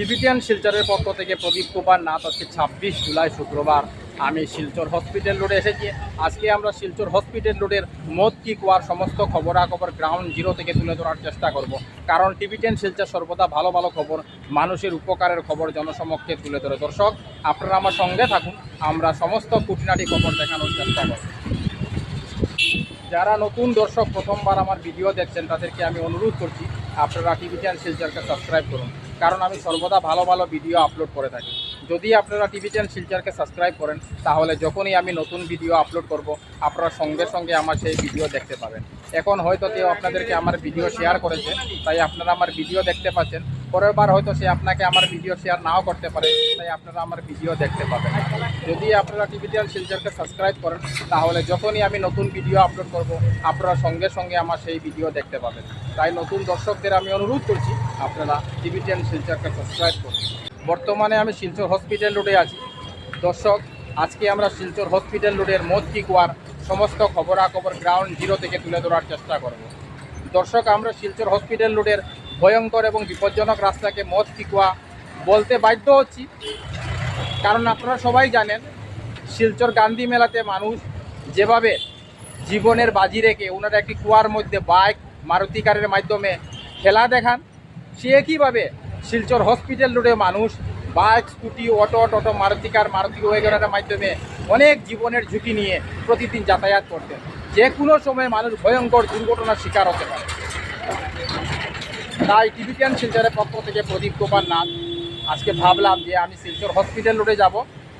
Tibetan শিলচরের পক্ষ থেকে প্রদীপ কুমার নাথ, আজকে ছাব্বিশ জুলাই শুক্রবার। আমি শিলচর হসপিটাল রোডে এসেছি। আজকে আমরা শিলচর হসপিটাল রোডের মদ কি কুয়ার সমস্ত খবরাখবর গ্রাউন্ড জিরো থেকে তুলে ধরার চেষ্টা করব। কারণ টিবিটিয়ান শিলচর সর্বদা ভালো ভালো খবর, মানুষের উপকারের খবর জনসমক্ষে তুলে ধরে। দর্শক, আপনারা আমার সঙ্গে থাকুন। আমরা সমস্ত খুঁটিনাটি খবর দেখানোর চেষ্টা করব। যারা নতুন দর্শক, প্রথমবার আমার ভিডিও দেখছেন, তাদেরকে আমি অনুরোধ করছি, আপনারা টিভিটিয়ান শিলচারকে সাবস্ক্রাইব করুন। কারণ আমি সর্বদা ভালো ভালো ভিডিও আপলোড করে থাকি। যদি আপনারা টিভি চ্যানেল শিলচারকে সাবস্ক্রাইব করেন, তাহলে যখনই আমি নতুন ভিডিও আপলোড করব, আপনারা সঙ্গে সঙ্গে আমার সেই ভিডিও দেখতে পাবেন। এখন হয়তো কেউ আপনাদেরকে আমার ভিডিও শেয়ার করেছে, তাই আপনারা আমার ভিডিও দেখতে পাচ্ছেন। পরের বার হয়তো সে আপনাকে আমার ভিডিও শেয়ার নাও করতে পারে, তাই আপনারা আমার ভিডিও দেখতে পাবেন। যদি আপনারা টিভিটিয়ান শিলচারকে সাবস্ক্রাইব করেন, তাহলে যখনই আমি নতুন ভিডিও আপলোড করব, আপনারা সঙ্গে সঙ্গে আমার সেই ভিডিও দেখতে পাবেন। তাই নতুন দর্শকদের আমি অনুরোধ করছি, আপনারা টিভিটিয়ান শিলচারকে সাবস্ক্রাইব করুন। বর্তমানে আমি শিলচর হসপিটাল রোডে আছি। দর্শক, আজকে আমরা শিলচর হসপিটাল রোডের মদকি কুয়ার সমস্ত খবরাখবর গ্রাউন্ড জিরো থেকে তুলে ধরার চেষ্টা করব। দর্শক, আমরা শিলচর হসপিটাল রোডের ভয়ঙ্কর এবং বিপজ্জনক রাস্তাকে মদ কুয়া বলতে বাধ্য হচ্ছি। কারণ আপনারা সবাই জানেন, শিলচর গান্ধী মেলাতে মানুষ যেভাবে জীবনের বাজি রেখে ওনারা একটি কুয়ার মধ্যে বাইক, মারুতি কারের মাধ্যমে খেলা দেখান, সে একইভাবে শিলচর হসপিটাল রোডে মানুষ bike, scooty, auto, toto, Maruti car, Maruti ওয়েগনের মাধ্যমে অনেক জীবনের ঝুঁকি নিয়ে প্রতিদিন যাতায়াত করতেন। যে কোনো সময় মানুষ ভয়ঙ্কর দুর্ঘটনার শিকার হতে পারে। তাই টিভিটিয়ান শিলচরের পক্ষ থেকে প্রদীপ কুমার নাথ। আজকে ভাবলাম যে আমি শিলচর হসপিটাল রোডে যাব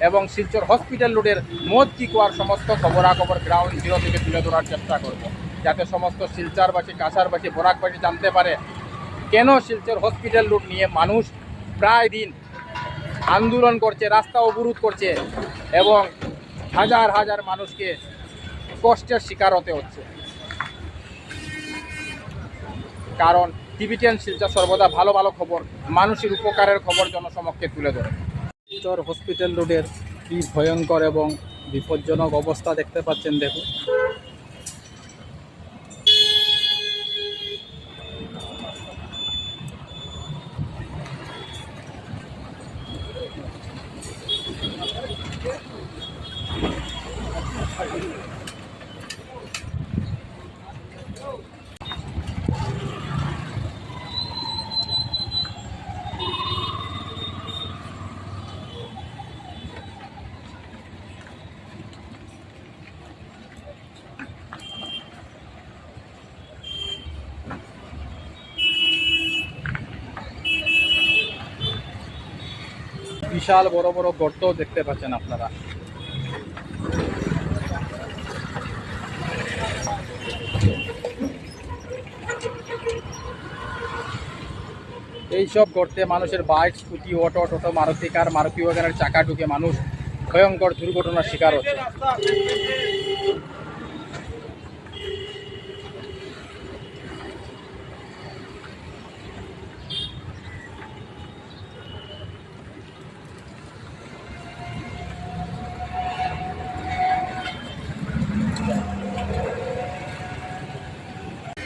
এবং শিলচর হসপিটাল রোডের মদ কি কুয়ার সমস্ত খবরাখবর গ্রাউন্ড জিরো থেকে তুলে ধরার চেষ্টা করব। যাতে সমস্ত শিলচরবাসী, কাছারবাসী, বরাকবাসী জানতে পারে কেন শিলচর হসপিটাল রোড নিয়ে মানুষ প্রায় দিন আন্দোলন করছে, রাস্তা অবরোধ করছে এবং হাজার হাজার মানুষকে কষ্টের শিকার হতে হচ্ছে। কারণ টিভিটিয়ান শিলচর সর্বদা ভালো ভালো খবর, মানুষের উপকারের খবর জনসমক্ষে তুলে ধরে। শিলচর হসপিটাল রোডের কি ভয়ঙ্কর এবং বিপজ্জনক অবস্থা দেখতে পাচ্ছেন দেখুন। বিশাল বড় বড় গর্ত দেখতে পাচ্ছেন আপনারা। এইসব গর্তে মানুষের bike, scooty, auto, toto, Maruti car, Maruti ওয়াগনের চাকা ঢুকে মানুষ ভয়ঙ্কর দুর্ঘটনার শিকার হচ্ছে।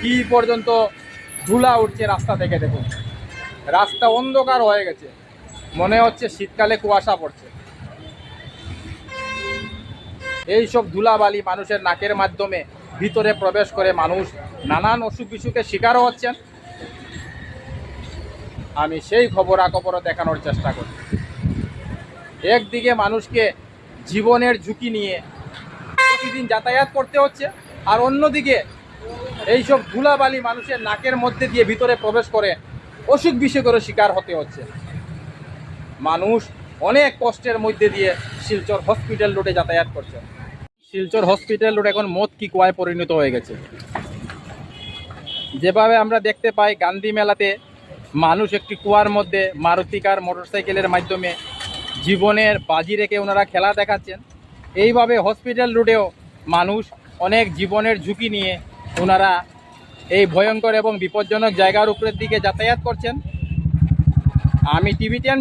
কি পর্যন্ত ধুলা উঠছে রাস্তা থেকে দেখুন। রাস্তা অন্ধকার হয়ে গেছে। মনে হচ্ছে শীতকালে কুয়াশা পড়ছে। এই সব ধুলাবালি মানুষের নাকের মাধ্যমে ভিতরে প্রবেশ করে মানুষ নানান অসুখ বিসুখের শিকারও হচ্ছেন। আমি সেই খবরাখবরও দেখানোর চেষ্টা করি। একদিকে মানুষকে জীবনের ঝুঁকি নিয়ে প্রতিদিন যাতায়াত করতে হচ্ছে, আর অন্যদিকে এইসব ধুলাবালি মানুষের নাকের মধ্যে দিয়ে ভিতরে প্রবেশ করে, অসুখ বিসুখেরও শিকার হতে হচ্ছে। মানুষ অনেক কষ্টের মধ্যে দিয়ে শিলচর হসপিটাল রোডে যাতায়াত করছে। শিলচর হসপিটাল রোড এখন মদ কি কুয়ায় পরিণত হয়ে গেছে। যেভাবে আমরা দেখতে পাই, গান্ধী মেলাতে মানুষ একটি কুয়ার মধ্যে মারুতি কার, মোটরসাইকেলের মাধ্যমে জীবনের বাজি রেখে ওনারা খেলা দেখাচ্ছেন। এইভাবে হসপিটাল রোডেও মানুষ অনেক জীবনের ঝুঁকি নিয়ে ওনারা এই ভয়ঙ্কর এবং বিপজ্জনক জায়গার উপরের দিকে যাতায়াত করছেন। আমি টিভি টেন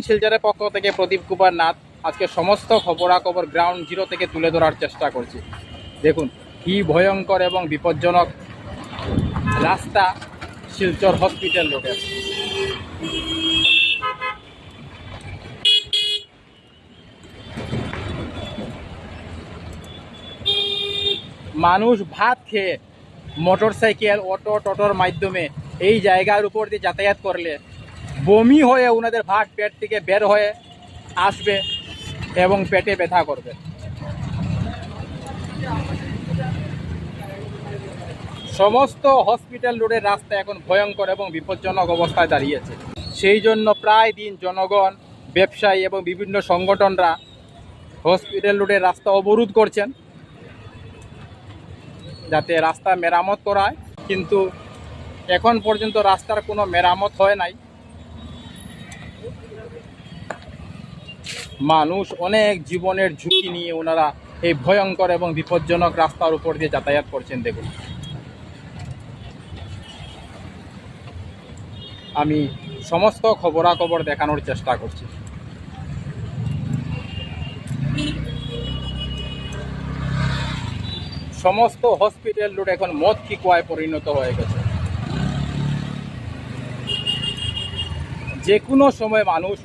পক্ষ থেকে প্রদীপ কুমার নাথ আজকে সমস্ত খবরাখবর গ্রাউন্ড জিরো থেকে তুলে ধরার চেষ্টা করছি। দেখুন, কি ভয়ঙ্কর এবং বিপজ্জনক রাস্তা শিলচর হসপিটাল রোডের মানুষ ভাত খেয়ে মোটর সাইকেল অটো, টোটোর মাধ্যমে এই জায়গার উপর দিয়ে যাতায়াত করলে বমি হয়ে ওনাদের ভাত পেট থেকে বের হয়ে আসবে এবং পেটে ব্যথা করবে। সমস্ত হসপিটাল রোডের রাস্তা এখন ভয়ঙ্কর এবং বিপজ্জনক অবস্থায় দাঁড়িয়েছে। সেই জন্য প্রায় দিন জনগণ, ব্যবসায়ী এবং বিভিন্ন সংগঠনরা হসপিটাল রোডের রাস্তা অবরোধ করছেন। যাতে রাস্তা মেরামত করায়, কিন্তু এখন পর্যন্ত রাস্তার কোনো মেরামত হয় নাই। মানুষ অনেক জীবনের ঝুঁকি নিয়ে ওনারা এই ভয়ঙ্কর এবং বিপজ্জনক রাস্তার উপর দিয়ে যাতায়াত করছেন, দেখুন। আমি সমস্ত খবরাখবর দেখানোর চেষ্টা করছি। সমস্ত হসপিটাল রোড এখন মদ কি কুয়ায় পরিণত হয়ে গেছে। যে কোনো সময় মানুষ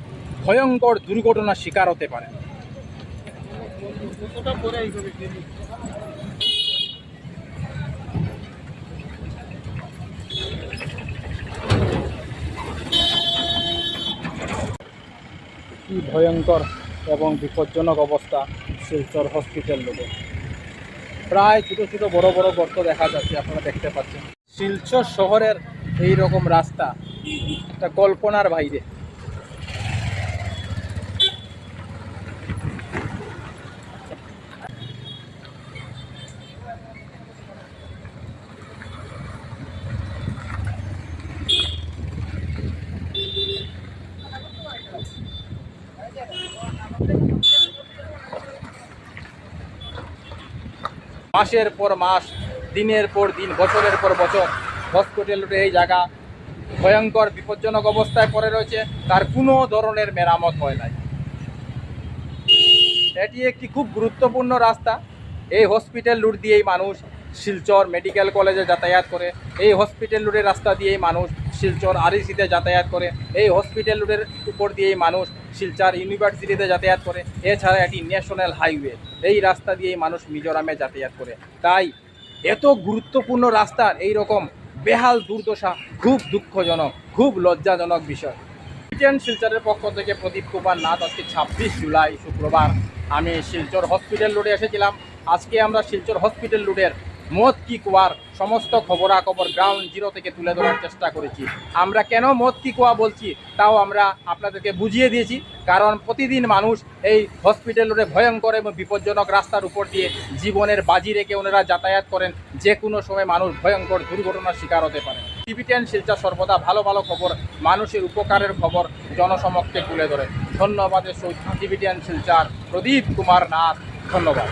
ভয়ঙ্কর দুর্ঘটনার শিকার হতে পারে। কি ভয়ঙ্কর এবং বিপজ্জনক অবস্থা শিলচর হসপিটাল রোডে প্রায় ছোটো ছোটো বড় বড় গর্ত দেখা যাচ্ছে, আপনারা দেখতে পাচ্ছেন। শিলচর শহরের এই রকম রাস্তা, একটা কল্পনার বাইরে। মাসের পর মাস, দিনের পর দিন, বছরের পর বছর হসপিটাল এই জায়গা ভয়ঙ্কর, বিপজ্জনক অবস্থায় পড়ে রয়েছে। তার কোনো ধরনের মেরামত হয় নাই। এটি একটি খুব গুরুত্বপূর্ণ রাস্তা। এই হসপিটাল রুট দিয়েই মানুষ শিলচর মেডিকেল কলেজে যাতায়াত করে। এই হসপিটাল রুটের রাস্তা দিয়েই মানুষ শিলচর আরইসিতে যাতায়াত করে। এই হসপিটাল রুটের উপর দিয়েই মানুষ শিলচর ইউনিভার্সিটিতে যাতায়াত করে। এছাড়া এটি ন্যাশনাল হাইওয়ে এই রাস্তা দিয়েই মানুষ মিজোরামে যাতায়াত করে। তাই এত গুরুত্বপূর্ণ রাস্তার এই রকম বেহাল দুর্দশা খুব দুঃখজনক, খুব লজ্জাজনক বিষয়। ব্রিটেন শিলচরের পক্ষ থেকে প্রদীপ কুমার নাথ আজকে ছাব্বিশ জুলাই শুক্রবার। আমি শিলচর হসপিটাল রোডে এসেছিলাম। আজকে আমরা শিলচর হসপিটাল রোডের মদ কি কুয়ার সমস্ত খবরাখবর গ্রাউন্ড জিরো থেকে তুলে ধরার চেষ্টা করেছি। আমরা কেন মদ কি কুয়া বলছি, তাও আমরা আপনাদেরকে বুঝিয়ে দিয়েছি। কারণ প্রতিদিন মানুষ এই হসপিটাল রোডে ভয়ঙ্কর এবং বিপজ্জনক রাস্তার উপর দিয়ে জীবনের বাজি রেখে ওনারা যাতায়াত করেন। যে কোনো সময় মানুষ ভয়ঙ্কর দুর্ঘটনার শিকার হতে পারে। টিভি টেন শিলচর সর্বদা ভালো ভালো খবর, মানুষের উপকারের খবর জনসমক্ষে তুলে ধরে। ধন্যবাদের সহিত টিভি টেন শিলচর প্রদীপ কুমার নাথ, ধন্যবাদ।